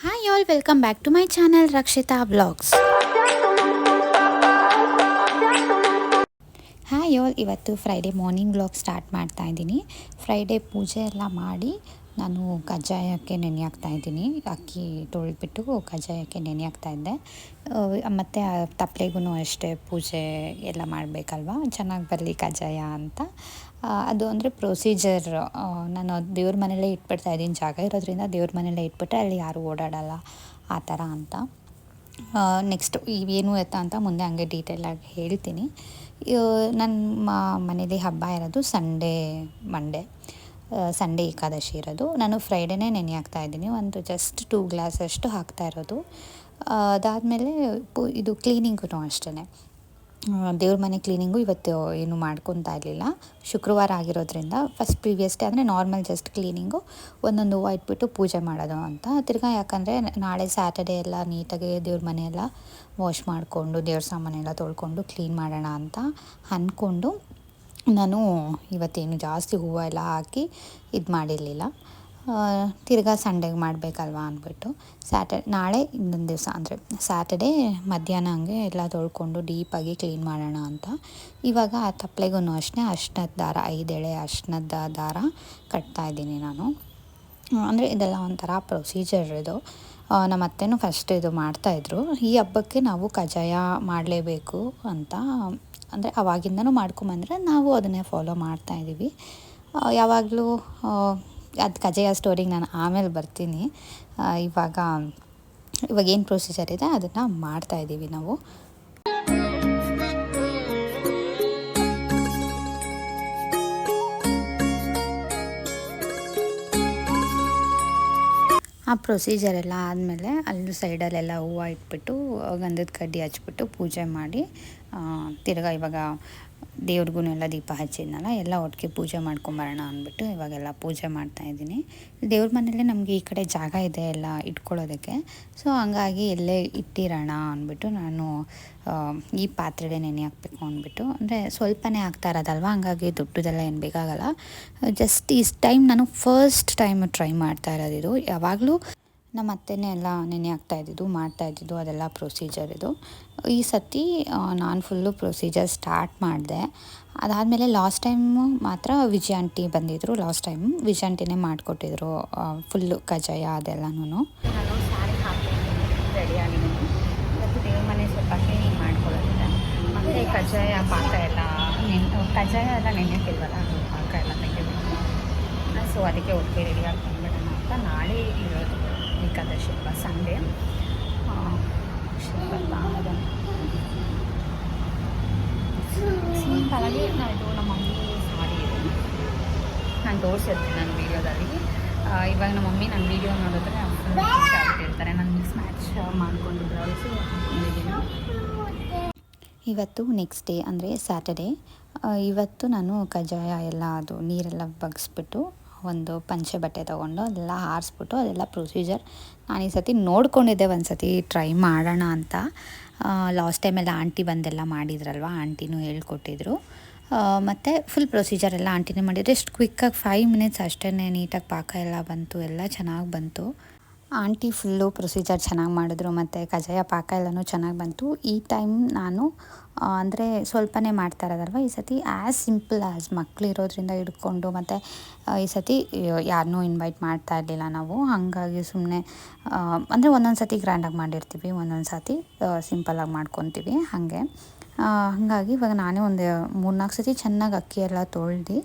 Hi all welcome back to my channel Rakshita blogs hi all ಇವತ್ತು Friday morning blog start ಮಾಡ್ತಾ ಇದ್ದೀನಿ. Friday ಪೂಜೆ ಎಲ್ಲ ಮಾಡಿ ನಾನು ಕಜ್ಜಾಯಕ್ಕೆ ನೆನೆ ಹಾಕ್ತಾ ಇದ್ದೀನಿ. ಅಕ್ಕಿ ತೊಳೆದ್ಬಿಟ್ಟು ಕಜ್ಜಾಯಕ್ಕೆ ನೆನೆ ಹಾಕ್ತಾ ಇದ್ದೆ. ಮತ್ತು ತಪ್ಪಲೆಗೂ ಅಷ್ಟೇ ಪೂಜೆ ಎಲ್ಲ ಮಾಡಬೇಕಲ್ವ? ಚೆನ್ನಾಗಿ ಬರಲಿ ಕಜ್ಜಾಯ ಅಂತ. ಅದು ಅಂದರೆ ಪ್ರೊಸೀಜರ್ ನಾನು ದೇವ್ರ ಮನೆಯಲ್ಲೇ ಇಟ್ಬಿಡ್ತಾ ಇದ್ದೀನಿ. ಜಾಗ ಇರೋದ್ರಿಂದ ದೇವ್ರ ಮನೆಯಲ್ಲೇ ಇಟ್ಬಿಟ್ರೆ ಅಲ್ಲಿ ಯಾರು ಓಡಾಡಲ್ಲ ಆ ಥರ ಅಂತ. ನೆಕ್ಸ್ಟ್ ಏನು ಎತ್ತ ಅಂತ ಮುಂದೆ ಹಂಗೆ ಡೀಟೇಲಾಗಿ ಹೇಳ್ತೀನಿ. ನನ್ನ ಮನೇಲಿ ಹಬ್ಬ ಇರೋದು ಸಂಡೇ ಮಂಡೇ ಸಂಡೇ ಏಕಾದಶಿ ಇರೋದು. ನಾನು ಫ್ರೈಡೇನೇ ನೆನೆ ಹಾಕ್ತಾ ಇದ್ದೀನಿ. ಒಂದು ಜಸ್ಟ್ ಟೂ ಗ್ಲಾಸಷ್ಟು ಹಾಕ್ತಾ ಇರೋದು. ಅದಾದಮೇಲೆ ಇದು ಕ್ಲೀನಿಂಗೂ ಅಷ್ಟೇ ದೇವ್ರ ಮನೆ ಕ್ಲೀನಿಂಗು ಇವತ್ತು ಏನು ಮಾಡ್ಕೊತಾ ಇರಲಿಲ್ಲ. ಶುಕ್ರವಾರ ಆಗಿರೋದ್ರಿಂದ ಫಸ್ಟ್ ಪ್ರೀವಿಯಸ್ ಡೇ ಅಂದರೆ ನಾರ್ಮಲ್ ಜಸ್ಟ್ ಕ್ಲೀನಿಂಗು ಒಂದೊಂದು ಹೂವು ಇಟ್ಬಿಟ್ಟು ಪೂಜೆ ಮಾಡೋದು ಅಂತ. ತಿರ್ಗಾ ಯಾಕಂದರೆ ನಾಳೆ ಸ್ಯಾಟರ್ಡೇ ಎಲ್ಲ ನೀಟಾಗಿ ದೇವ್ರ ಮನೆಯೆಲ್ಲ ವಾಶ್ ಮಾಡಿಕೊಂಡು, ದೇವ್ರ ಸಾಮಾನೆಲ್ಲ ತೊಳ್ಕೊಂಡು ಕ್ಲೀನ್ ಮಾಡೋಣ ಅಂತ ಅಂದ್ಕೊಂಡು ನಾನು ಇವತ್ತೇನು ಜಾಸ್ತಿ ಹೂವು ಎಲ್ಲ ಹಾಕಿ ಇದು ಮಾಡಿರಲಿಲ್ಲ ತಿರ್ಗಾ ಸಂಡೆಗೆ ಮಾಡಬೇಕಲ್ವಾ ಅಂದ್ಬಿಟ್ಟು. ಸ್ಯಾಟರ್ ನಾಳೆ ಇನ್ನೊಂದು ದಿವಸ ಅಂದರೆ ಸ್ಯಾಟರ್ಡೇ ಮಧ್ಯಾಹ್ನ ಹಂಗೆ ಎಲ್ಲ ತೊಳ್ಕೊಂಡು ಡೀಪಾಗಿ ಕ್ಲೀನ್ ಮಾಡೋಣ ಅಂತ. ಇವಾಗ ಆ ತಪ್ಪಲೆಗೂ ಅಷ್ಟೇ ಅಷ್ಟದ ದಾರ, ಐದೆಳೆ ಅಷ್ಟದ ದಾರ ಕಟ್ತಾ ಇದ್ದೀನಿ ನಾನು. ಅಂದರೆ ಇದೆಲ್ಲ ಒಂಥರ ಪ್ರೊಸೀಜರ್ ಇದು. ನಮ್ಮ ಅತ್ತೆನೂ ಫಸ್ಟ್ ಇದು ಮಾಡ್ತಾಯಿದ್ರು ಈ ಹಬ್ಬಕ್ಕೆ ನಾವು ಕಜಾಯ ಮಾಡಲೇಬೇಕು ಅಂತ, ಅಂದರೆ ಅವಾಗಿಂದನೂ ಮಾಡ್ಕೊಂಬಂದ್ರೆ ನಾವು ಅದನ್ನೇ ಫಾಲೋ ಮಾಡ್ತಾಯಿದ್ದೀವಿ ಯಾವಾಗಲೂ ಅದು ಕಜೆಯ ಸ್ಟೋರಿಗೆ ನಾನು ಆಮೇಲೆ ಬರ್ತೀನಿ. ಇವಾಗ ಇವಾಗ ಏನು ಪ್ರೊಸೀಜರ್ ಇದೆ ಅದನ್ನು ಮಾಡ್ತಾಯಿದ್ದೀವಿ ನಾವು. ಆ ಪ್ರೊಸೀಜರ್ ಎಲ್ಲ ಆದಮೇಲೆ ಅಲ್ಲಿ ಸೈಡಲ್ಲೆಲ್ಲ ಹೂವು ಇಟ್ಬಿಟ್ಟು, ಗಂಧದ ಕಡ್ಡಿ ಹಚ್ಬಿಟ್ಟು ಪೂಜೆ ಮಾಡಿ ತಿರ್ಗಾ ಇವಾಗ ದೇವ್ರಿಗೂ ಎಲ್ಲ ದೀಪ ಹಚ್ಚಿದ್ನಲ್ಲ, ಎಲ್ಲ ಒಟ್ಟಿಗೆ ಪೂಜೆ ಮಾಡ್ಕೊಂಬರೋಣ ಅಂದ್ಬಿಟ್ಟು ಇವಾಗೆಲ್ಲ ಪೂಜೆ ಮಾಡ್ತಾ ಇದ್ದೀನಿ. ದೇವ್ರ ಮನೇಲಿ ನಮಗೆ ಈ ಕಡೆ ಜಾಗ ಇದೆ ಎಲ್ಲ ಇಟ್ಕೊಳ್ಳೋದಕ್ಕೆ. ಸೊ ಹಂಗಾಗಿ ಎಲ್ಲೇ ಇಟ್ಟಿರೋಣ ಅಂದ್ಬಿಟ್ಟು ನಾನು ಈ ಪಾತ್ರೆಗೆ ನೆನೆ ಹಾಕಬೇಕು ಅಂದ್ಬಿಟ್ಟು. ಅಂದರೆ ಸ್ವಲ್ಪನೇ ಆಗ್ತಾ ಇರೋದಲ್ವ, ಹಂಗಾಗಿ ದುಡ್ಡುದೆಲ್ಲ ಏನು ಬೇಕಾಗಲ್ಲ. ಜಸ್ಟ್ ಈ ಟೈಮ್ ನಾನು ಫಸ್ಟ್ ಟೈಮ್ ಟ್ರೈ ಮಾಡ್ತಾ ಇರೋದಿದು. ಯಾವಾಗಲೂ ನಮ್ಮ ಅತ್ತೆನೇ ಎಲ್ಲ ನೆನೆ ಇದ್ದಿದ್ದು, ಮಾಡ್ತಾ ಇದ್ದಿದ್ದು, ಅದೆಲ್ಲ ಪ್ರೊಸೀಜರ್ ಇದು. ಈ ಸತಿ ನಾನು ಫುಲ್ಲು ಪ್ರೊಸೀಜರ್ ಸ್ಟಾರ್ಟ್ ಮಾಡಿದೆ. ಅದಾದಮೇಲೆ ಲಾಸ್ಟ್ ಟೈಮು ಮಾತ್ರ ವಿಜಯ ಆಂಟಿ ಬಂದಿದ್ದರು ಲಾಸ್ಟ್ ಟೈಮ್ ವಿಜಯ ಆಂಟಿನೇ ಮಾಡಿಕೊಟ್ಟಿದ್ರು ಫುಲ್ಲು ಕಜಾಯ ಅದೆಲ್ಲನೂ ಕಜ್ಜಾಯ ಪಾಕ ಎಲ್ಲ ಕಜ್ಜಾಯ ಎಲ್ಲ ನೆನೆಯಕ್ಕಿಲ್ವಲ್ಲ, ಅದು ಪಾಕ ಎಲ್ಲ ತೆಗಿಬೇಕು ಸೊ ಅದಕ್ಕೆ ಒಟ್ಟಿಗೆ ರೆಡಿ ಆಗ್ಕೊಂಡ್ಬಿಡೋಣ ಅಂತ ನಾಳೆ ಇರೋದು ಏಕಾದಶಿ ಸಂಡೇ ಸಿಂಪಲಾಗಿ ಇದು ನಮ್ಮ ಮಮ್ಮಿ ಸಾರಿ ನಾನು ತೋರಿಸಿರ್ತೀನಿ ನನ್ನ ವೀಡಿಯೋದಲ್ಲಿ. ಇವಾಗ ನಮ್ಮ ಮಮ್ಮಿ ನನ್ನ ವೀಡಿಯೋ ನೋಡಿದ್ರೆ ಇರ್ತಾರೆ ನಾನು ಮಿಕ್ಸ್ ಮ್ಯಾಚ್ ಮಾಡಿಕೊಂಡು ಬ್ಲೌಸು ಹಾಕೊಂಡಿದ್ದೀನಿ. ಇವತ್ತು ನೆಕ್ಸ್ಟ್ ಡೇ ಅಂದರೆ ಸ್ಯಾಟರ್ಡೇ ಇವತ್ತು ನಾನು ಕಜ್ಜಾಯ ಎಲ್ಲ, ಅದು ನೀರೆಲ್ಲ ಬಗ್ಸ್ಬಿಟ್ಟು ಒಂದು ಪಂಚೆ ಬಟ್ಟೆ ತೊಗೊಂಡು ಅದೆಲ್ಲ ಹಾರಿಸ್ಬಿಟ್ಟು ಅದೆಲ್ಲ ಪ್ರೊಸೀಜರ್. ನಾನು ಈ ಸತಿ ನೋಡ್ಕೊಂಡಿದ್ದೆ ಒಂದು ಸತಿ ಟ್ರೈ ಮಾಡೋಣ ಅಂತ. ಲಾಸ್ಟ್ ಟೈಮೆಲ್ಲ ಆಂಟಿ ಬಂದೆಲ್ಲ ಮಾಡಿದ್ರಲ್ವ, ಆಂಟಿನೂ ಹೇಳ್ಕೊಟ್ಟಿದ್ರು. ಮತ್ತು ಫುಲ್ ಪ್ರೊಸೀಜರ್ ಎಲ್ಲ ಆಂಟಿನೇ ಮಾಡಿದ್ರು. ಎಷ್ಟು ಕ್ವಿಕ್ಕಾಗಿ ಫೈವ್ ಮಿನಿಟ್ಸ್ ಅಷ್ಟೇ ನೀಟಾಗಿ ಪಾಕ ಎಲ್ಲ ಬಂತು, ಎಲ್ಲ ಚೆನ್ನಾಗಿ ಬಂತು. ಆಂಟಿ ಫುಲ್ಲು ಪ್ರೊಸೀಜರ್ ಚೆನ್ನಾಗಿ ಮಾಡಿದ್ರು ಮತ್ತು ಕಜ್ಜಾಯ ಪಾಕ ಎಲ್ಲನೂ ಚೆನ್ನಾಗಿ ಬಂತು. ಈ ಟೈಮ್ ನಾನು ಅಂದರೆ ಸ್ವಲ್ಪನೇ ಮಾಡ್ತಾ ಇರೋದಲ್ವ ಈ ಸತಿ? ಆ್ಯಸ್ ಸಿಂಪಲ್ ಆ್ಯಸ್ ಮಕ್ಳು ಇರೋದ್ರಿಂದ ಹಿಡ್ಕೊಂಡು ಮತ್ತು ಈ ಸತಿ ಯಾರನ್ನೂ ಇನ್ವೈಟ್ ಮಾಡ್ತಾ ಇರಲಿಲ್ಲ ನಾವು. ಹಾಗಾಗಿ ಸುಮ್ಮನೆ ಅಂದರೆ ಒಂದೊಂದು ಸತಿ ಗ್ರ್ಯಾಂಡಾಗಿ ಮಾಡಿರ್ತೀವಿ, ಒಂದೊಂದು ಸತಿ ಸಿಂಪಲಾಗಿ ಮಾಡ್ಕೊತೀವಿ ಹಾಗೆ. ಹಾಗಾಗಿ ಇವಾಗ ನಾನೇ ಒಂದು ಮೂರ್ನಾಲ್ಕು ಸತಿ ಚೆನ್ನಾಗಿ ಅಕ್ಕಿ ಎಲ್ಲ ತೊಳ್ದು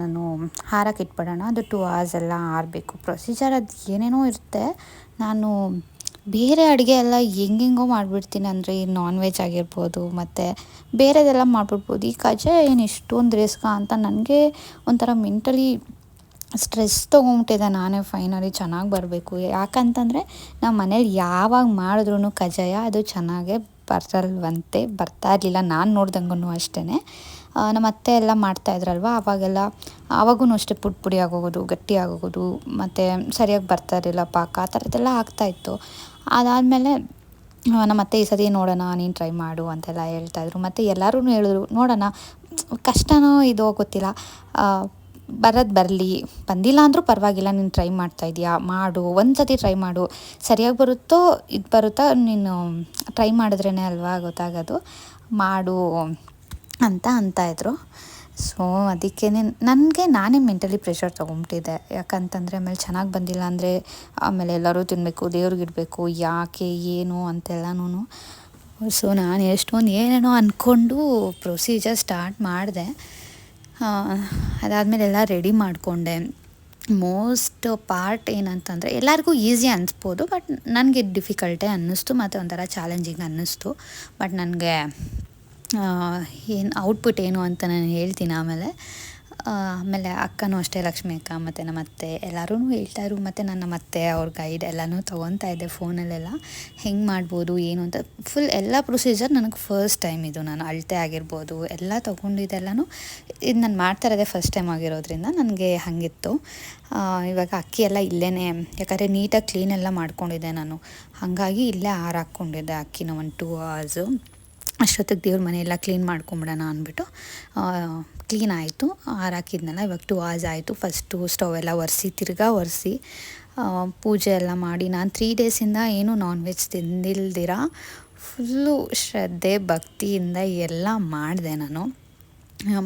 ನಾನು ಹಾರಕ್ಕೆ ಇಟ್ಬಿಡೋಣ. ಅದು ಟು ಅವರ್ಸ್ ಎಲ್ಲ ಆರಬೇಕು. ಪ್ರೊಸೀಜರ್ ಅದು ಏನೇನೋ ಇರುತ್ತೆ. ನಾನು ಬೇರೆ ಅಡುಗೆ ಎಲ್ಲ ಹೆಂಗೆಂಗೋ ಮಾಡಿಬಿಡ್ತೀನಿ. ಅಂದರೆ ಈ ನಾನ್ ವೆಜ್ ಆಗಿರ್ಬೋದು, ಮತ್ತು ಬೇರೆದೆಲ್ಲ ಮಾಡಿಬಿಡ್ಬೋದು. ಈ ಕಜ್ಜಾಯ ಏನು ಇಷ್ಟೊಂದು ರಿಸ್ಕ ಅಂತ ನನಗೆ ಒಂಥರ ಮೆಂಟಲಿ ಸ್ಟ್ರೆಸ್ ತೊಗೊಂಬಿಟ್ಟಿದೆ ನಾನೇ ಫೈನಲಿ ಚೆನ್ನಾಗಿ ಬರಬೇಕು. ಯಾಕಂತಂದರೆ ನಮ್ಮ ಮನೇಲಿ ಯಾವಾಗ ಮಾಡಿದ್ರೂ ಕಜ್ಜಾಯ ಅದು ಚೆನ್ನಾಗೇ ಬರಲ್ವಂತೆ ಬರ್ತಾ ಇರಲಿಲ್ಲ. ನಾನು ನೋಡ್ದಂಗೂ ಅಷ್ಟೇ ನಮ್ಮ ಅತ್ತೆ ಎಲ್ಲ ಮಾಡ್ತಾಯಿದ್ರಲ್ವ ಆವಾಗೆಲ್ಲ ಆವಾಗೂ ಅಷ್ಟೇ ಪುಡಿ ಪುಡಿ ಆಗೋಗೋದು, ಗಟ್ಟಿ ಆಗೋಗೋದು, ಮತ್ತು ಸರಿಯಾಗಿ ಬರ್ತಾ ಇರಲಿಲ್ಲ ಪಾಕ, ಆ ಥರದ್ದೆಲ್ಲ ಆಗ್ತಾಯಿತ್ತು ಅದಾದಮೇಲೆ ನಮ್ಮ ಅತ್ತೆ ಈ ಸತಿ ನೋಡೋಣ, ನೀನು ಟ್ರೈ ಮಾಡು ಅಂತೆಲ್ಲ ಹೇಳ್ತಾಯಿದ್ರು ಮತ್ತು ಎಲ್ಲರೂ ಹೇಳಿದ್ರು, ನೋಡೋಣ, ಕಷ್ಟನೋ ಇದೋ ಗೊತ್ತಿಲ್ಲ. ಬರೋದು ಬರಲಿ, ಬಂದಿಲ್ಲ ಅಂದರೂ ಪರವಾಗಿಲ್ಲ, ನೀನು ಟ್ರೈ ಮಾಡ್ತಾ ಇದೀಯಾ? ಮಾಡು ಒಂದು ಸತಿ ಟ್ರೈ ಮಾಡು. ಸರಿಯಾಗಿ ಬರುತ್ತೋ, ಇದು ಬರುತ್ತಾ, ನೀನು ಟ್ರೈ ಮಾಡಿದ್ರೇ ಅಲ್ವಾ ಗೊತ್ತಾಗೋದು. ಮಾಡು ಅಂತ ಅಂತಾಯಿದ್ರು. ಸೊ ಅದಕ್ಕೇ ನನಗೆ ನಾನೇ ಮೆಂಟಲಿ ಪ್ರೆಷರ್ ತೊಗೊಂಬಿಟ್ಟಿದ್ದೆ. ಯಾಕಂತಂದರೆ ಆಮೇಲೆ ಚೆನ್ನಾಗಿ ಬಂದಿಲ್ಲ ಅಂದರೆ ಆಮೇಲೆ ಎಲ್ಲರೂ ತಿನ್ನಬೇಕು ದೇವ್ರಿಗಿಡಬೇಕು ಯಾಕೆ, ಏನು ಅಂತೆಲ್ಲನೂ ಸೊ ನಾನು ಎಷ್ಟೊಂದು ಏನೇನೋ ಅಂದ್ಕೊಂಡು ಪ್ರೊಸೀಜರ್ ಸ್ಟಾರ್ಟ್ ಮಾಡಿದೆ. ಅದಾದಮೇಲೆ ಎಲ್ಲ ರೆಡಿ ಮಾಡಿಕೊಂಡೆ. ಮೋಸ್ಟ್ ಪಾರ್ಟ್ ಏನಂತಂದರೆ ಎಲ್ಲರಿಗೂ ಈಸಿ ಅನಿಸ್ಬೋದು ಬಟ್ ನನಗೆ ಡಿಫಿಕಲ್ಟೇ ಅನ್ನಿಸ್ತು, ಮತ್ತು ಒಂಥರ ಚಾಲೆಂಜಿಂಗ್ ಅನ್ನಿಸ್ತು. ಬಟ್ ನನಗೆ ಏನು ಔಟ್ಪುಟ್ ಏನು ಅಂತ ನಾನು ಹೇಳ್ತೀನಿ ಆಮೇಲೆ. ಆಮೇಲೆ ಅಕ್ಕನೂ ಅಷ್ಟೇ, ಲಕ್ಷ್ಮಿ ಅಕ್ಕ ಮತ್ತು ನಮ್ಮ ಅತ್ತೆ ಎಲ್ಲರೂ ಹೇಳ್ತಾಯಿದ್ರು ಮತ್ತು ನನ್ನ ಮತ್ತೆ ಅವ್ರ ಗೈಡ್ ಎಲ್ಲನೂ ತೊಗೊತಾ ಇದ್ದೆ ಫೋನಲ್ಲೆಲ್ಲ ಹೆಂಗೆ ಮಾಡ್ಬೋದು, ಏನು ಅಂತ. ಫುಲ್ ಎಲ್ಲ ಪ್ರೊಸೀಜರ್ ನನಗೆ ಫಸ್ಟ್ ಟೈಮ್ ಇದು. ನಾನು ಅಳತೆ ಆಗಿರ್ಬೋದು, ಎಲ್ಲ ತೊಗೊಂಡಿದ್ದೆಲ್ಲನೂ ಇದು ನಾನು ಮಾಡ್ತಾ ಇರೋದೇ ಫಸ್ಟ್ ಟೈಮ್ ಆಗಿರೋದ್ರಿಂದ ನನಗೆ ಹಾಗಿತ್ತು. ಇವಾಗ ಅಕ್ಕಿ ಎಲ್ಲ ಇಲ್ಲೇ ಯಾಕಂದರೆ ನೀಟಾಗಿ ಕ್ಲೀನೆಲ್ಲ ಮಾಡ್ಕೊಂಡಿದ್ದೆ ನಾನು. ಹಾಗಾಗಿ ಇಲ್ಲೇ ಹಾರಾಕ್ಕೊಂಡಿದ್ದೆ ಅಕ್ಕಿನ ಒಂದು ಟೂ ಅವರ್ಸು ಅಷ್ಟೊತ್ತಿಗೆ ದೇವ್ರ ಮನೆಯೆಲ್ಲ ಕ್ಲೀನ್ ಮಾಡ್ಕೊಂಬಿಡೋಣ ಅಂದ್ಬಿಟ್ಟು ಕ್ಲೀನ್ ಆಯಿತು. ಹಾರಾಕಿದ್ನಲ್ಲ ಇವಾಗ ಟು ಅವರ್ಸ್ ಆಯಿತು. ಫಸ್ಟು ಸ್ಟವ್ ಎಲ್ಲ ಒರೆಸಿ, ತಿರ್ಗಾ ಒರೆಸಿ ಪೂಜೆ ಎಲ್ಲ ಮಾಡಿ. ನಾನು ತ್ರೀ ಡೇಸಿಂದ ಏನು ನಾನ್ ವೆಜ್ ತಿಂದಿಲ್ದಿರ. ಫುಲ್ಲು ಶ್ರದ್ಧೆ, ಭಕ್ತಿಯಿಂದ ಎಲ್ಲ ಮಾಡಿದೆ ನಾನು.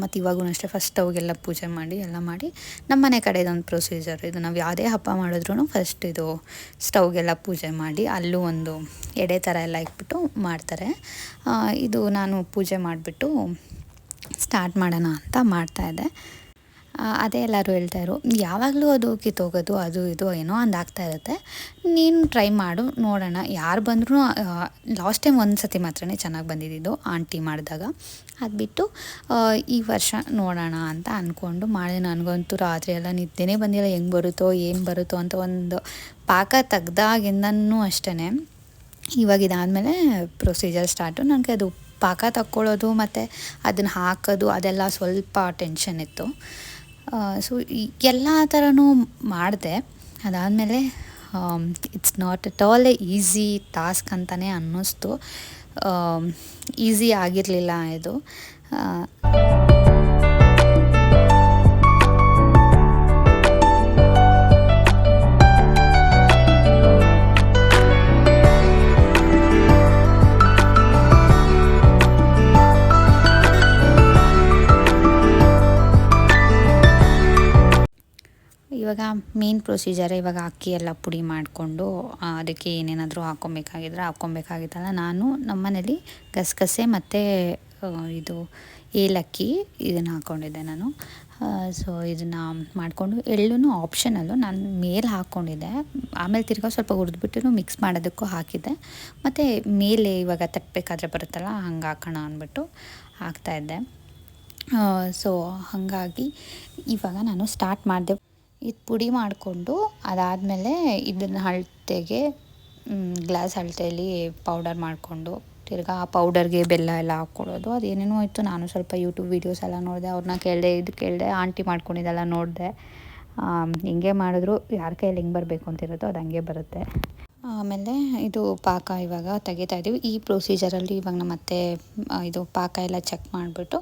ಮತ್ತು ಇವಾಗೂ ಅಷ್ಟೇ ಫಸ್ಟ್ ಸ್ಟವ್ಗೆಲ್ಲ ಪೂಜೆ ಮಾಡಿ, ಎಲ್ಲ ಮಾಡಿ ನಮ್ಮ ಮನೆ ಕಡೆ ಇದೊಂದು ಪ್ರೊಸೀಜರ್ ಇದು ನಾವು ಯಾವುದೇ ಹಬ್ಬ ಮಾಡಿದ್ರೂ ಫಸ್ಟ್ ಇದು ಸ್ಟವ್ಗೆಲ್ಲ ಪೂಜೆ ಮಾಡಿ, ಅಲ್ಲೂ ಒಂದು ಎಡೆ ಥರ ಎಲ್ಲ ಇಟ್ಬಿಟ್ಟು ಮಾಡ್ತಾರೆ. ಇದು ನಾನು ಪೂಜೆ ಮಾಡಿಬಿಟ್ಟು ಸ್ಟಾರ್ಟ್ ಮಾಡೋಣ ಅಂತ ಮಾಡ್ತಾಯಿದ್ದೆ ಅದೇ ಎಲ್ಲರೂ ಹೇಳ್ತಾಯಿದ್ರು ಯಾವಾಗಲೂ ಅದು ಕಿತ್ತೋಗೋದು ಅದು ಇದು ಏನೋ ಒಂದು ಆಗ್ತಾ ಇರುತ್ತೆ. ನೀನು ಟ್ರೈ ಮಾಡು, ನೋಡೋಣ. ಯಾರು ಬಂದರೂ ಲಾಸ್ಟ್ ಟೈಮ್ ಒಂದು ಸತಿ ಮಾತ್ರನೇ ಚೆನ್ನಾಗಿ ಬಂದಿದ್ದು ಆಂಟಿ ಮಾಡಿದಾಗ. ಅದು ಬಿಟ್ಟು ಈ ವರ್ಷ ನೋಡೋಣ ಅಂತ ಅಂದ್ಕೊಂಡು ಮಾಡಿದೆ ನನಗಂತೂ ರಾತ್ರಿ ಎಲ್ಲ ನಿದ್ದೆನೇ ಬಂದಿಲ್ಲ, ಹೆಂಗೆ ಬರುತ್ತೋ, ಏನು ಬರುತ್ತೋ ಅಂತ ಒಂದು ಪಾಕ ತೆಗ್ದಾಗಿಂದನೂ ಅಷ್ಟೇ ಇವಾಗ ಇದಾದಮೇಲೆ ಪ್ರೊಸೀಜರ್ ಸ್ಟಾರ್ಟು ನನಗೆ ಅದು ಪಾಕ ತಕ್ಕೊಳ್ಳೋದು ಮತ್ತು ಅದನ್ನು ಹಾಕೋದು ಅದೆಲ್ಲ ಸ್ವಲ್ಪ ಟೆನ್ಷನ್ ಇತ್ತು. ಸೊ ಎಲ್ಲ ಥರನೂ ಮಾಡಿದೆ. ಅದಾದಮೇಲೆ it's not at all a easy task ಅಂತಲೇ ಅನ್ನಿಸ್ತು. ಈಸಿ ಆಗಿರಲಿಲ್ಲ ಇದು. ಮೇನ್ ಪ್ರೊಸೀಜರ್ ಇವಾಗ ಅಕ್ಕಿ ಎಲ್ಲ ಪುಡಿ ಮಾಡಿಕೊಂಡು ಅದಕ್ಕೆ ಏನೇನಾದರೂ ಹಾಕ್ಕೊಬೇಕಾಗಿದ್ರೆ ಹಾಕ್ಕೊಬೇಕಾಗಿತ್ತಲ್ಲ. ನಾನು ನಮ್ಮ ಮನೇಲಿ ಗಸಗಸೆ ಮತ್ತು ಇದು ಏಲಕ್ಕಿ ಇದನ್ನು ಹಾಕ್ಕೊಂಡಿದ್ದೆ ನಾನು. ಸೊ ಇದನ್ನು ಮಾಡಿಕೊಂಡು ಎಳ್ಳು ಆಪ್ಷನಲ್ಲು ನಾನು ಮೇಲೆ ಹಾಕ್ಕೊಂಡಿದ್ದೆ. ಆಮೇಲೆ ತಿರ್ಗಾ ಸ್ವಲ್ಪ ಹುರಿದ್ಬಿಟ್ಟು ಮಿಕ್ಸ್ ಮಾಡೋದಕ್ಕೂ ಹಾಕಿದ್ದೆ. ಮತ್ತು ಮೇಲೆ ಇವಾಗ ತಟ್ಟಬೇಕಾದ್ರೆ ಬರುತ್ತಲ್ಲ, ಹಂಗೆ ಹಾಕೋಣ ಅಂದ್ಬಿಟ್ಟು ಹಾಕ್ತಾಯಿದ್ದೆ ಸೊ ಹಾಗಾಗಿ ಇವಾಗ ನಾನು ಸ್ಟಾರ್ಟ್ ಮಾಡಿದೆ. ಇದು ಪುಡಿ ಮಾಡಿಕೊಂಡು ಅದಾದಮೇಲೆ ಇದನ್ನು ಅಳತೆಗೆ ಗ್ಲಾಸ್ ಅಳತೆಯಲ್ಲಿ ಪೌಡರ್ ಮಾಡಿಕೊಂಡು ತಿರ್ಗಾ ಆ ಪೌಡರ್ಗೆ ಬೆಲ್ಲ ಎಲ್ಲ ಹಾಕ್ಕೊಳ್ಳೋದು. ಅದೇನೇನೋ ಇತ್ತು. ನಾನು ಸ್ವಲ್ಪ ಯೂಟ್ಯೂಬ್ ವೀಡಿಯೋಸ್ ಎಲ್ಲ ನೋಡಿದೆ. ಅವ್ರನ್ನ ಕೇಳಿದೆ, ಇದು ಕೇಳಿದೆ, ಆಂಟಿ ಮಾಡ್ಕೊಂಡಿದ್ದೆಲ್ಲ ನೋಡಿದೆ. ಹಿಂಗೆ ಮಾಡಿದ್ರು. ಯಾರ ಕೈಯಲ್ಲಿ ಹೆಂಗೆ ಬರಬೇಕು ಅಂತಿರೋದು ಅದು ಹಂಗೆ ಬರುತ್ತೆ. ಆಮೇಲೆ ಇದು ಪಾಕ ಇವಾಗ ತೆಗಿತಾ ಇದ್ದೀವಿ. ಈ ಪ್ರೊಸೀಜರಲ್ಲಿ ಇವಾಗ ನಮ್ಮ ಅತ್ತೆ ಇದು ಪಾಕ ಎಲ್ಲ ಚೆಕ್ ಮಾಡಿಬಿಟ್ಟು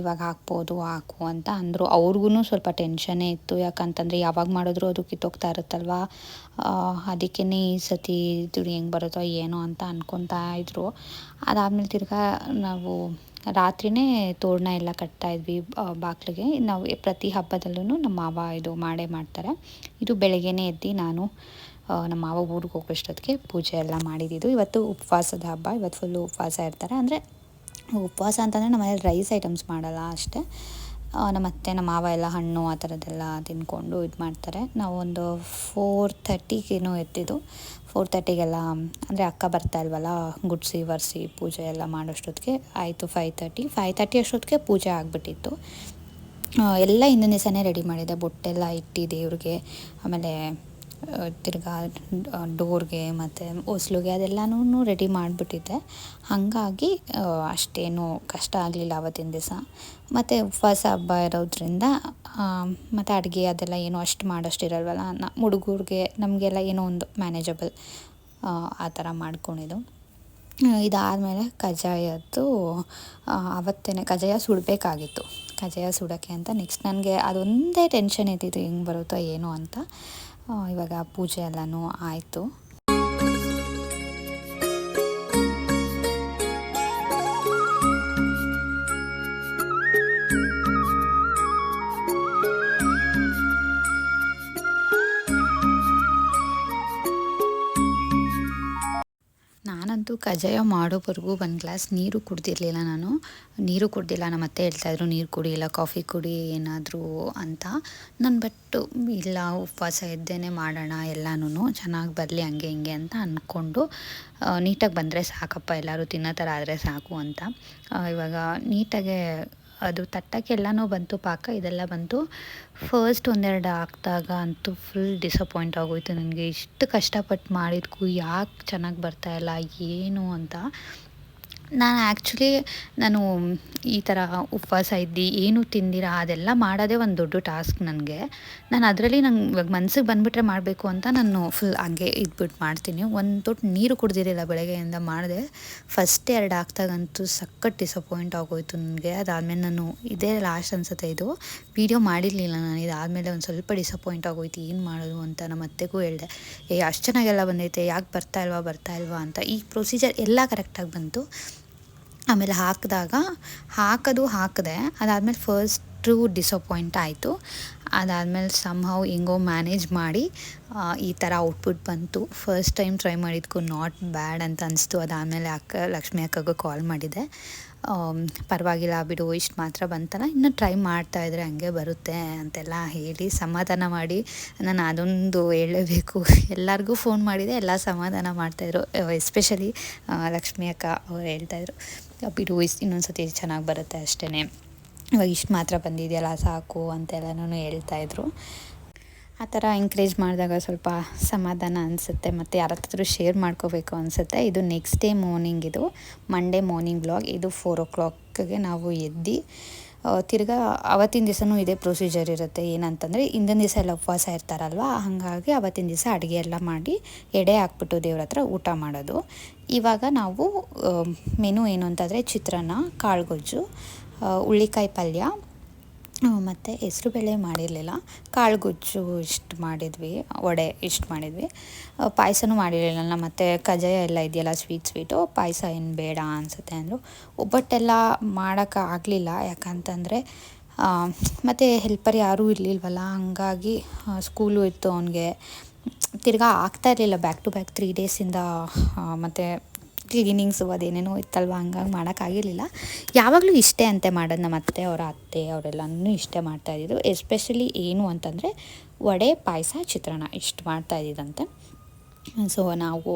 ಇವಾಗ ಹಾಕ್ಬೋದು, ಹಾಕು ಅಂತ ಅಂದರು. ಅವ್ರಿಗೂ ಸ್ವಲ್ಪ ಟೆನ್ಷನ್ನೇ ಇತ್ತು. ಯಾಕಂತಂದರೆ ಯಾವಾಗ ಮಾಡಿದ್ರು ಅದು ಕಿತ್ತೋಗ್ತಾ ಇರುತ್ತಲ್ವ? ಅದಕ್ಕೇ ಈ ಸತಿ ದುಡಿ ಹೆಂಗೆ ಬರುತ್ತೋ ಏನೋ ಅಂತ ಅನ್ಕೊತಾ ಇದ್ರು. ಅದಾದಮೇಲೆ ತಿರ್ಗಾ ನಾವು ರಾತ್ರಿನೇ ತೋರಣ ಎಲ್ಲ ಕಟ್ತಾಯಿದ್ವಿ ಬಾಗಿಲಿಗೆ ನಾವು ಪ್ರತಿ ಹಬ್ಬದಲ್ಲೂ ನಮ್ಮ ಮಾವ ಇದು ಮಾಡೇ ಮಾಡ್ತಾರೆ. ಇದು ಬೆಳಗ್ಗೆನೇ ಎದ್ದು ನಾನು ನಮ್ಮ ಮಾವ ಊರಿಗೆ ಹೋಗೋಷ್ಟೊತ್ತಿಗೆ ಪೂಜೆ ಎಲ್ಲ ಮಾಡಿದ್ದು ಇವತ್ತು ಉಪವಾಸದ ಹಬ್ಬ, ಇವತ್ತು ಫುಲ್ಲು ಉಪವಾಸ ಇರ್ತಾರೆ. ಅಂದರೆ ಉಪವಾಸ ಅಂತಂದರೆ ನಮ್ಮ ಮನೇಲಿ ರೈಸ್ ಐಟಮ್ಸ್ ಮಾಡಲ್ಲ ಅಷ್ಟೇ. ನಮ್ಮ ಅತ್ತೆ, ನಮ್ಮ ಮಾವ ಎಲ್ಲ ಹಣ್ಣು ಆ ಥರದ್ದೆಲ್ಲ ತಿಂದ್ಕೊಂಡು ಇದು ಮಾಡ್ತಾರೆ. ನಾವು ಒಂದು ಫೋರ್ ಥರ್ಟಿಗೇನೋ ಎತ್ತಿದ್ದು ಫೋರ್ ತರ್ಟಿಗೆಲ್ಲ ಅಂದರೆ ಅಕ್ಕ ಬರ್ತಾ ಇಲ್ವಲ್ಲ, ಗುಡ್ಸಿ, ವರ್ಸಿ ಪೂಜೆ ಎಲ್ಲ ಮಾಡೋಷ್ಟೊತ್ತಿಗೆ ಆಯಿತು ಫೈವ್ ತರ್ಟಿ ಫೈವ್ ತರ್ಟಿ ಅಷ್ಟೊತ್ತಿಗೆ ಪೂಜೆ ಆಗಿಬಿಟ್ಟಿತ್ತು. ಎಲ್ಲ ಹಿಂದಿನ ದಿವಸನೇ ರೆಡಿ ಮಾಡಿದೆ ಬೊಟ್ಟೆಲ್ಲ ಇಟ್ಟು ದೇವ್ರಿಗೆ, ಆಮೇಲೆ ತಿರ್ಗಾ ಡೋರ್ಗೆ ಮತ್ತು ಹೊಸ್ಲುಗೆ ಅದೆಲ್ಲನೂ ರೆಡಿ ಮಾಡಿಬಿಟ್ಟಿದ್ದೆ. ಹಾಗಾಗಿ ಅಷ್ಟೇನು ಕಷ್ಟ ಆಗಲಿಲ್ಲ ಆವತ್ತಿನ ದಿವಸ. ಮತ್ತು ಉಪವಾಸ ಹಬ್ಬ ಇರೋದ್ರಿಂದ ಮತ್ತು ಅಡುಗೆ ಅದೆಲ್ಲ ಏನು ಅಷ್ಟು ಮಾಡೋಷ್ಟಿರಲ್ವಲ್ಲ ನ, ಹುಡುಗರಿಗೆ ನಮಗೆಲ್ಲ ಏನೋ ಒಂದು ಮ್ಯಾನೇಜಬಲ್ ಆ ಥರ ಮಾಡ್ಕೊಂಡಿದ್ದು. ಇದಾದಮೇಲೆ ಕಜ್ಜಾಯದ್ದು ಆವತ್ತೇ ಕಜ್ಜಾಯ ಸುಡಬೇಕಾಗಿತ್ತು. ಕಜ್ಜಾಯ ಸುಡೋಕ್ಕೆ ಅಂತ ನೆಕ್ಸ್ಟ್ ನನಗೆ ಅದೊಂದೇ ಟೆನ್ಷನ್ ಇದ್ದಿದ್ದು, ಹೆಂಗೆ ಬರುತ್ತೋ ಏನೋ ಅಂತ. ಇವಾಗ ಪೂಜೆ ಎಲ್ಲನೂ ಆಯಿತು. ಕಜ್ಜಾಯ ಮಾಡೋವರೆಗೂ ಒಂದು ಗ್ಲಾಸ್ ನೀರು ಕುಡ್ದಿರಲಿಲ್ಲ ನಾನು. ನೀರು ಕುಡ್ದಿಲ್ಲ ನಮ್ಮ ಅತ್ತೆ ಹೇಳ್ತಾಯಿದ್ರು ನೀರು ಕುಡಿ, ಇಲ್ಲ ಕಾಫಿ ಕುಡಿ, ಏನಾದರೂ ಅಂತ. ನಾನು ಬಟ್ಟು ಇಲ್ಲ, ಉಪವಾಸ ಇದ್ದೇನೆ, ಮಾಡೋಣ ಎಲ್ಲನೂ ಚೆನ್ನಾಗಿ ಬರಲಿ, ಹಂಗೆ ಹಿಂಗೆ ಅಂತ ಅಂದ್ಕೊಂಡು ನೀಟಾಗಿ ಬಂದರೆ ಸಾಕಪ್ಪ, ಎಲ್ಲರೂ ತಿನ್ನೋ ಥರ ಆದರೆ ಸಾಕು ಅಂತ. ಇವಾಗ ನೀಟಾಗೆ ಅದು ತಟ್ಟಕ್ಕೆ ಎಲ್ಲನೂ ಬಂತು, ಪಾಕ ಇದೆಲ್ಲ ಬಂತು. ಫಸ್ಟ್ ಒಂದೆರಡು ಹಾಕ್ದಾಗ ಅಂತೂ ಫುಲ್ ಡಿಸಪಾಯಿಂಟ್ ಆಗೋಯ್ತು. ನನಗೆ ಇಷ್ಟು ಕಷ್ಟಪಟ್ಟು ಮಾಡಿದ್ಕು, ಯಾಕೆ ಚೆನ್ನಾಗಿ ಬರ್ತಾಯಿಲ್ಲ ಏನು ಅಂತ. ನಾನು ಆ್ಯಕ್ಚುಲಿ ನಾನು ಈ ಥರ ಉಪವಾಸ ಇದ್ದು ಏನು ತಿಂದಿರ ಅದೆಲ್ಲ ಮಾಡೋದೇ ಒಂದು ದೊಡ್ಡ ಟಾಸ್ಕ್ ನನಗೆ. ನಾನು ಅದರಲ್ಲಿ ನಂಗೆ ಇವಾಗ ಮನ್ಸಿಗೆ ಬಂದುಬಿಟ್ರೆ ಮಾಡಬೇಕು ಅಂತ ನಾನು ಫುಲ್ ಹಂಗೆ ಇದ್ಬಿಟ್ಟು ಮಾಡ್ತೀನಿ. ಒಂದು ತೊಟ್ಟು ನೀರು ಕುಡ್ದಿರಲಿಲ್ಲ ಬೆಳಗ್ಗೆಯಿಂದ ಮಾಡಿದೆ. ಫಸ್ಟ್ ಎರಡು ಹಾಕ್ದಾಗಂತೂ ಸಖತ್ ಡಿಸಪಾಯಿಂಟ್ ಆಗೋಯ್ತು ನನಗೆ. ಅದಾದಮೇಲೆ ನಾನು ಇದೇ ಲಾಸ್ಟ್ ಅನ್ಸುತ್ತೆ ಇದು. ವೀಡಿಯೋ ಮಾಡಿರಲಿಲ್ಲ ನಾನು. ಇದಾದಮೇಲೆ ಒಂದು ಸ್ವಲ್ಪ ಡಿಸಪಾಯಿಂಟ್ ಆಗೋಯ್ತು. ಏನು ಮಾಡೋದು ಅಂತ ನಮ್ಮ ಅತ್ತೆಗೂ ಹೇಳಿದೆ. ಏ, ಅಷ್ಟು ಚೆನ್ನಾಗೆಲ್ಲ ಬಂದೈತೆ. ಯಾಕೆ ಬರ್ತಾ ಇಲ್ವಾ? ಬರ್ತಾ ಇಲ್ವಾ? ಅಂತ. ಈ ಪ್ರೊಸೀಜರ್ ಎಲ್ಲ ಕರೆಕ್ಟಾಗಿ ಬಂತು. ಆಮೇಲೆ ಹಾಕಿದಾಗ, ಹಾಕೋದು ಹಾಕಿದೆ, ಅದಾದಮೇಲೆ ಫಸ್ಟು ಡಿಸಪಾಯಿಂಟ್ ಆಯಿತು. ಅದಾದಮೇಲೆ ಸಮ್ ಹೌ ಹೆಂಗೋ ಮ್ಯಾನೇಜ್ ಮಾಡಿ ಈ ಥರ ಔಟ್ಪುಟ್ ಬಂತು. ಫಸ್ಟ್ ಟೈಮ್ ಟ್ರೈ ಮಾಡಿದ್ಕು ನಾಟ್ ಬ್ಯಾಡ್ ಅಂತ ಅನಿಸ್ತು. ಅದಾದಮೇಲೆ ಅಕ್ಕ, ಲಕ್ಷ್ಮಿ ಅಕ್ಕಗೂ ಕಾಲ್ ಮಾಡಿದೆ. ಪರವಾಗಿಲ್ಲ ಬಿಡು, ಇಷ್ಟು ಮಾತ್ರ ಬಂತಲ್ಲ, ಇನ್ನು ಟ್ರೈ ಮಾಡ್ತಾ ಇದ್ರೆ ಹಂಗೆ ಬರುತ್ತೆ ಅಂತೆಲ್ಲ ಹೇಳಿ ಸಮಾಧಾನ ಮಾಡಿ, ನಾನು ಅದೊಂದು ಹೇಳಲೇಬೇಕು ಎಲ್ಲರಿಗೂ ಫೋನ್ ಮಾಡಿದೆ, ಎಲ್ಲ ಸಮಾಧಾನ ಮಾಡ್ತಾಯಿದ್ರು ಎಸ್ಪೆಷಲಿ ಲಕ್ಷ್ಮಿ ಅಕ್ಕ ಅವ್ರು ಹೇಳ್ತಾಯಿದ್ರು ಬಿಡು ಇಸ್ ಇನ್ನೊಂದು ಸತಿ ಚೆನ್ನಾಗಿ ಬರುತ್ತೆ ಅಷ್ಟೇ ಇವಾಗ ಇಷ್ಟು ಮಾತ್ರ ಬಂದಿದೆಯಲ್ಲ, ಸಾಕು ಅಂತೆಲ್ಲನೂ ಹೇಳ್ತಾಯಿದ್ರು ಆ ಥರ ಎಂಕರೇಜ್ ಮಾಡಿದಾಗ ಸ್ವಲ್ಪ ಸಮಾಧಾನ ಅನಿಸುತ್ತೆ, ಮತ್ತು ಯಾರ ಹತ್ರ ಶೇರ್ ಮಾಡ್ಕೋಬೇಕು ಅನಿಸುತ್ತೆ. ಇದು ನೆಕ್ಸ್ಟ್ ಡೇ ಮಾರ್ನಿಂಗ್ ಇದು ಮಂಡೇ ಮಾರ್ನಿಂಗ್ ಬ್ಲಾಗ್ ಇದು ಫೋರ್ ಓ ಕ್ಲಾಕ್ಗೆ ನಾವು ಎದ್ದು ತಿರ್ಗಾ ಅವತ್ತಿನ ದಿವಸನೂ ಇದೇ ಪ್ರೊಸೀಜರ್ ಇರುತ್ತೆ. ಏನಂತಂದರೆ ಹಿಂದಿನ ದಿವಸ ಎಲ್ಲ ಉಪವಾಸ ಇರ್ತಾರಲ್ವ? ಹಾಗಾಗಿ ಅವತ್ತಿನ ದಿವಸ ಅಡುಗೆ ಎಲ್ಲ ಮಾಡಿ ಎಡೆ ಹಾಕ್ಬಿಟ್ಟು ದೇವ್ರ ಹತ್ರ ಊಟ ಮಾಡೋದು. ಇವಾಗ ನಾವು ಮೆನು ಏನು ಅಂತಂದರೆ ಚಿತ್ರಾನ್ನ, ಕಾಳುಗೊಜ್ಜು ಗೊಜ್ಜು ಹುಳ್ಳಿಕಾಯಿ ಪಲ್ಯ ಮತ್ತು ಹೆಸ್ರು ಬೇಳೆ ಮಾಡಿರಲಿಲ್ಲ. ಕಾಳು ಗೊಜ್ಜು ಇಷ್ಟು ಮಾಡಿದ್ವಿ, ವಡೆ ಇಷ್ಟು ಮಾಡಿದ್ವಿ. ಪಾಯಸನೂ ಮಾಡಿರಲಿಲ್ಲ. ನಮ್ಮ ಮತ್ತೆ ಕಜ್ಜಾಯ ಎಲ್ಲ ಇದೆಯಲ್ಲ ಸ್ವೀಟ್ ಸ್ವೀಟು ಪಾಯಸ ಏನು ಬೇಡ ಅನಿಸುತ್ತೆ ಅಂದರು. ಒಬ್ಬಟ್ಟೆಲ್ಲ ಮಾಡೋಕ್ಕೆ ಆಗಲಿಲ್ಲ. ಯಾಕಂತಂದರೆ ಮತ್ತು ಹೆಲ್ಪರ್ ಯಾರೂ ಇರಲಿಲ್ವಲ್ಲ. ಹಂಗಾಗಿ ಸ್ಕೂಲು ಇತ್ತು ಅವನಿಗೆ. ತಿರ್ಗಾ ಆಗ್ತಾ ಇರಲಿಲ್ಲ. ಬ್ಯಾಕ್ ಟು ಬ್ಯಾಕ್ ತ್ರೀ ಡೇಸಿಂದ ಮತ್ತು ಕ್ಲೀನಿಂಗ್ಸು ಅದೇನೇನೋ ಇತ್ತಲ್ವ, ಹಂಗಾಗಿ ಮಾಡೋಕ್ಕಾಗಿರಲಿಲ್ಲ ಯಾವಾಗಲೂ ಇಷ್ಟೇ ಅಂತೆ ಮಾಡೋದು ನಮ್ಮ ಅತ್ತೆ ಅವರ ಅತ್ತೆ ಅವರೆಲ್ಲನೂ ಇಷ್ಟೇ ಮಾಡ್ತಾಯಿದ್ರು ಎಸ್ಪೆಷಲಿ ಏನು ಅಂತಂದರೆ, ವಡೆ, ಪಾಯಸ, ಚಿತ್ರಾನ್ನ ಇಷ್ಟು ಮಾಡ್ತಾಯಿದ್ದಂತೆ ಸೊ, ನಾವು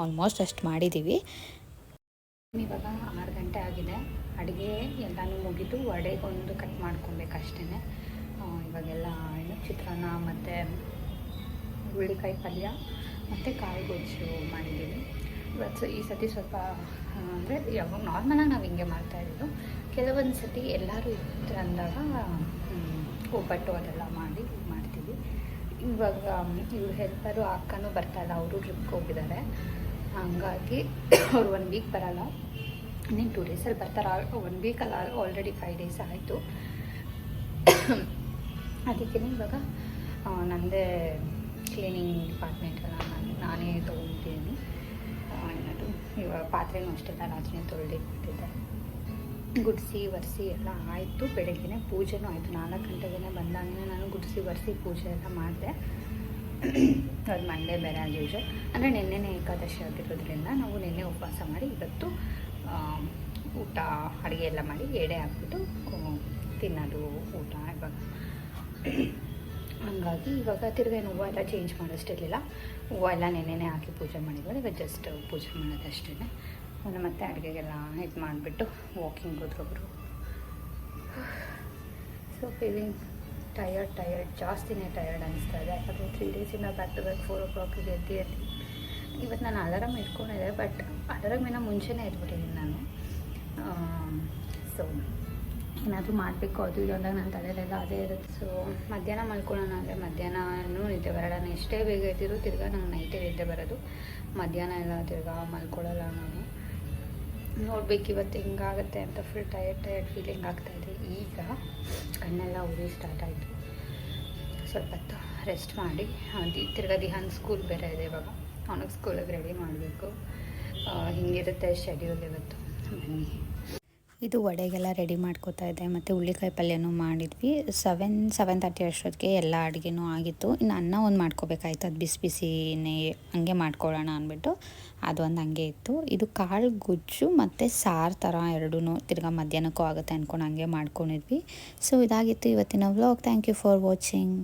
ಆಲ್ಮೋಸ್ಟ್ ಅಷ್ಟು ಮಾಡಿದ್ದೀವಿ ಇವಾಗ ಆರು ಗಂಟೆ ಆಗಿದೆ. ಅಡುಗೆ ಎಲ್ಲನೂ ಮುಗಿದು ವಡೆಗೊಂದು ಕಟ್ ಮಾಡ್ಕೊಬೇಕಷ್ಟೇ ಇವಾಗೆಲ್ಲ ಏನು ಚಿತ್ರಾನ್ನ ಮತ್ತು ಹುಳಿಕಾಯಿ ಪಲ್ಯ ಮತ್ತು ಕಾಯಿ ಗೊಜ್ಜು ಮಾಡಿದ್ದೀವಿ ಇವತ್ತು ಈ ಸತಿ ಸ್ವಲ್ಪ ಅಂದರೆ ಯಾವಾಗ ನಾರ್ಮಲಾಗಿ ನಾವು ಹಿಂಗೆ ಮಾಡ್ತಾಯಿದ್ದು ಕೆಲವೊಂದು ಸತಿ ಎಲ್ಲರೂ ಇರ್ತಾರೆ ಅಂದಾಗ ಒಬ್ಬಟ್ಟು ಅದೆಲ್ಲ ಮಾಡಿ ಮಾಡ್ತೀವಿ. ಇವಾಗ ಇವ್ರ ಹೆಲ್ಪರು ಅಕ್ಕನೂ ಬರ್ತಾಯಿಲ್ಲ, ಅವರು ಟ್ರಿಪ್ಗೆ ಹೋಗಿದ್ದಾರೆ. ಹಂಗಾಗಿ ಅವ್ರು ಒನ್ ವೀಕ್ ಬರಲ್ಲ. ನೀನು ಟೂ ಡೇಸಲ್ಲಿ ಬರ್ತಾರೆ. ಒನ್ ವೀಕಲ್ಲ ಆಲ್ರೆಡಿ ಫೈವ್ ಡೇಸ್ ಆಯಿತು. ಅದಕ್ಕೆ ಇವಾಗ ನನ್ನದೇ ಕ್ಲೀನಿಂಗ್ ಡಿಪಾರ್ಟ್ಮೆಂಟ್ ನಾನು ನಾನೇ ತೊಗೊಂಡಿದ್ದೀನಿ. ಏನದು ಇವಾಗ ಪಾತ್ರೆನೂ ಅಷ್ಟೆಲ್ಲ ರಾತ್ರಿ ತೊಳೆದಿಟ್ಬಿಟ್ಟಿದ್ದೆ ಗುಡಿಸಿ, ಒರೆಸಿ ಎಲ್ಲ ಆಯಿತು. ಬೆಳಗ್ಗೆನೆ ಪೂಜೆನೂ ಆಯಿತು. ನಾಲ್ಕು ಗಂಟೆಗೆ ಬಂದಾಗಲೇ ನಾನು ಗುಡಿಸಿ, ಒರೆಸಿ ಪೂಜೆ ಎಲ್ಲ ಮಾಡಿದೆ. ಅದು ಮಂಡೇ ಬೇರೆ ಆಸ್ ಯೂಶಲ್ ಅಂದರೆ ನಿನ್ನೆನೇ ಏಕಾದಶಿ ಆಗಿರೋದ್ರಿಂದ ನಾವು ನಿನ್ನೆ ಉಪವಾಸ ಮಾಡಿ ಇವತ್ತು ಊಟ, ಅಡುಗೆ ಎಲ್ಲ ಮಾಡಿ ಎಡೆ ಹಾಕ್ಬಿಟ್ಟು ತಿನ್ನೋದು ಊಟ ಇವಾಗ. ಹಂಗಾಗಿ ಇವಾಗ ತಿರ್ಗಾ ಏನು ಹೂವು ಎಲ್ಲ ಚೇಂಜ್ ಮಾಡೋಷ್ಟಿರಲಿಲ್ಲ ಹೂವು ಎಲ್ಲ ನೆನೆನೇ ಹಾಕಿ ಪೂಜೆ ಮಾಡಿದ್ವಲ್ಲ ಇವಾಗ ಜಸ್ಟ್ ಪೂಜೆ ಮಾಡೋದಷ್ಟೇ ಆಮೇಲೆ ಮತ್ತೆ ಅಡುಗೆಗೆಲ್ಲ ಇದು ಮಾಡಿಬಿಟ್ಟು ವಾಕಿಂಗ್ ಹೋದ್ರೊಬ್ಬರು ಸೊ ಫೀಲಿಂಗ್ ಟಯರ್ಡ್ ಟಯರ್ಡ್ ಜಾಸ್ತಿನೇ ಟಯರ್ಡ್ ಅನಿಸ್ತಾ ಇದೆ. ಯಾಕಂದರೆ ತ್ರೀ ಡೇಸಿಂದ ಬ್ಯಾಕ್ ಟು ಬ್ಯಾಕ್ ಫೋರ್ ಓ ಕ್ಲಾಕಿಗೆ ಎದ್ದು ಎದ್ದು. ಇವತ್ತು ನಾನು ಅಲಾರಾಮ್ ಇಟ್ಕೊಂಡಿದ್ದೆ ಬಟ್ ಅಲಾರಾಮಿನ ಮುಂಚೆನೇ ಎದ್ಬಿಟ್ಟಿದ್ದೀನಿ ನಾನು. ಸೊ ಏನಾದರೂ ಮಾಡಬೇಕು, ಅದು ಇದು ಅಂದಾಗ ನನ್ನ ತಲೆಯಲ್ಲೆಲ್ಲ ಅದೇ ಇರುತ್ತೆ. ಸೊ ಮಧ್ಯಾಹ್ನ ಮಲ್ಕೊಳ್ಳೋಣ ಅಂದರೆ ಮಧ್ಯಾಹ್ನ ನಿದ್ದೆ ಬರೋಣ ಎಷ್ಟೇ ಬೇಗ ಇದ್ದಿರೋ ತಿರ್ಗಾ ನಂಗೆ ನೈಟೇ ನಿದ್ದೆ ಬರೋದು. ಮಧ್ಯಾಹ್ನ ಎಲ್ಲ ತಿರ್ಗಾ ಮಲ್ಕೊಳ್ಳಲ್ಲ ನಾನು. ನೋಡ್ಬೇಕು ಇವತ್ತು ಹೆಂಗಾಗುತ್ತೆ ಅಂತ ಫುಲ್ ಟಯರ್ಡ್ ಟಯರ್ಡ್ ಫೀಲಿಂಗ್ ಆಗ್ತಾಯಿದೆ ಈಗ ಕಣ್ಣೆಲ್ಲ ಉರಿ ಸ್ಟಾರ್ಟ್ ಆಯಿತು. ಸ್ವಲ್ಪ ಹೊತ್ತು ರೆಸ್ಟ್ ಮಾಡಿ ಅದು ತಿರ್ಗಾ ದಿಹಾನ್ ಸ್ಕೂಲ್ ಬೇರೆ ಇದೆ ಇವಾಗ. ಅವನಿಗೆ ಸ್ಕೂಲಿಗೆ ರೆಡಿ ಮಾಡಬೇಕು. ಹಿಂಗಿರುತ್ತೆ ಶೆಡ್ಯೂಲ್ ಇವತ್ತು. ಬನ್ನಿ. ಇದು ವಡೆಗೆಲ್ಲ ರೆಡಿ ಮಾಡ್ಕೋತಾ ಇದ್ದೆ. ಮತ್ತು ಹುಳ್ಳಿಕಾಯಿ ಪಲ್ಯನೂ ಮಾಡಿದ್ವಿ. ಸೆವೆನ್ ಸೆವೆನ್ ತರ್ಟಿ ಅಷ್ಟೊತ್ತಿಗೆ ಎಲ್ಲ ಅಡುಗೆನೂ ಆಗಿತ್ತು. ಇನ್ನು ಅನ್ನ ಒಂದು ಮಾಡ್ಕೋಬೇಕಾಯ್ತು. ಅದು ಬಿಸಿ ಬಿಸಿನೇ ಹಂಗೆ ಮಾಡ್ಕೊಳ್ಳೋಣ ಅಂದ್ಬಿಟ್ಟು ಅದೊಂದು ಹಂಗೆ ಇತ್ತು. ಇದು ಕಾಳು ಗುಜ್ಜು ಮತ್ತು ಸಾರು ಥರ ಎರಡೂ ತಿರ್ಗಾ ಮಧ್ಯಾಹ್ನಕ್ಕೂ ಆಗುತ್ತೆ ಅಂದ್ಕೊಂಡು ಹಂಗೆ ಮಾಡ್ಕೊಂಡಿದ್ವಿ. ಸೊ ಇದಾಗಿತ್ತು ಇವತ್ತಿನ vlog thank you for watching